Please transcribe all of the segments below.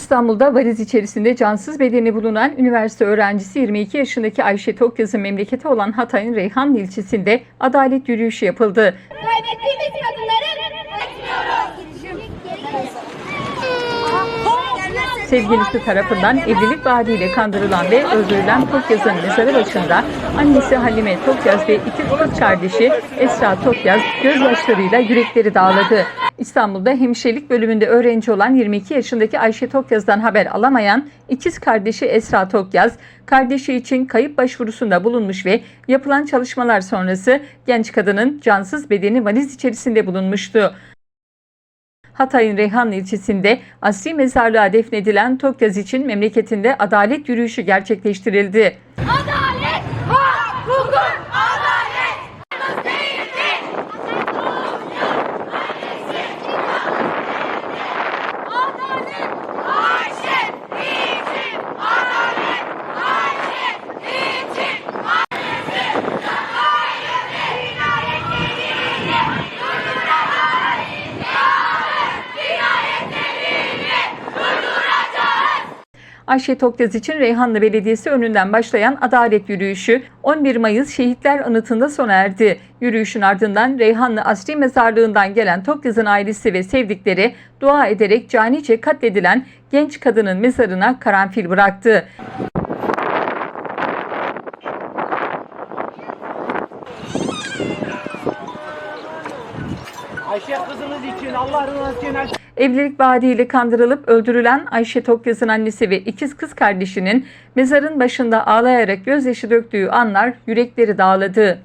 İstanbul'da valiz içerisinde cansız bedeni bulunan üniversite öğrencisi 22 yaşındaki Ayşe Tokyaz'ın memleketi olan Hatay'ın Reyhanlı ilçesinde adalet yürüyüşü yapıldı. Kaybettiğimiz kadınları Sevgilisi tarafından evlilik vaadiyle kandırılan ve öldürülen Tokyaz'ın mezarı başında annesi Halime Tokyaz ve iki kız kardeşi Esra Tokyaz gözyaşlarıyla yürekleri dağladı. İstanbul'da hemşirelik bölümünde öğrenci olan 22 yaşındaki Ayşe Tokyaz'dan haber alamayan ikiz kardeşi Esra Tokyaz, kardeşi için kayıp başvurusunda bulunmuş ve yapılan çalışmalar sonrası genç kadının cansız bedeni valiz içerisinde bulunmuştu. Hatay'ın Reyhanlı ilçesinde asri mezarlığa defnedilen Tokyaz için memleketinde adalet yürüyüşü gerçekleştirildi. adalet, hak, hukuk, adalet. Değildir. Adalet, Ayşe için. Adalet, Ayşe için. Ayşe Tokyaz için Reyhanlı Belediyesi önünden başlayan adalet yürüyüşü 11 Mayıs Şehitler Anıtı'nda sona erdi. Yürüyüşün ardından Reyhanlı Asri Mezarlığı'ndan gelen Tokyaz'ın ailesi ve sevdikleri dua ederek canice katledilen genç kadının mezarına karanfil bıraktı. Ayşe kızımız için Allah rızası için Evlilik vaadiyle kandırılıp öldürülen Ayşe Tokyaz'ın annesi ve ikiz kız kardeşinin mezarın başında ağlayarak gözyaşı döktüğü anlar yürekleri dağladı.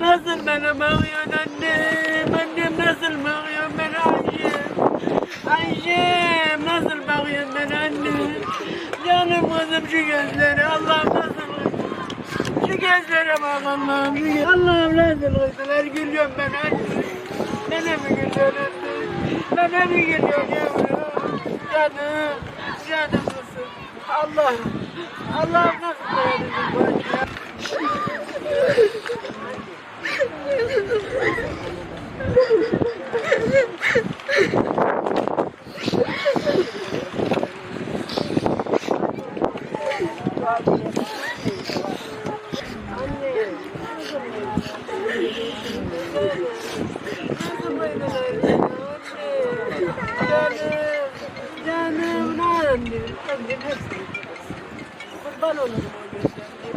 Nasıl bana bakıyorsun annem? Annem nasıl bakıyor bana Ayşe? Ayşem nasıl bakıyorsun bana annem? Canım kızım şu gözleri Allah'ım nasıl Şu gözlere bak Allah'ım Allah'ım nasıl kızlar gülüyorum ben anne. Bana mı gülüyorsun Bana mı gülüyorsun yavrum? Canım, canım kızım. Allah'ım, Allah'ım nasıl dayanacak bu acıya? Nasıl böyle anne? Canım, canım, ne Annem hepsini Kurban olurum o gözlerine.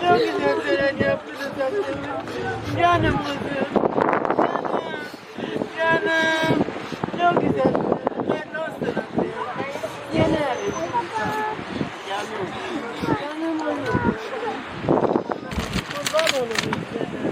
Çok güzel tören yaptınız annem. Canım kızım. Canım. Canım. Çok güzel. Ben anne. Yener. Canım. Canım oğlum. Kurban olurum sana.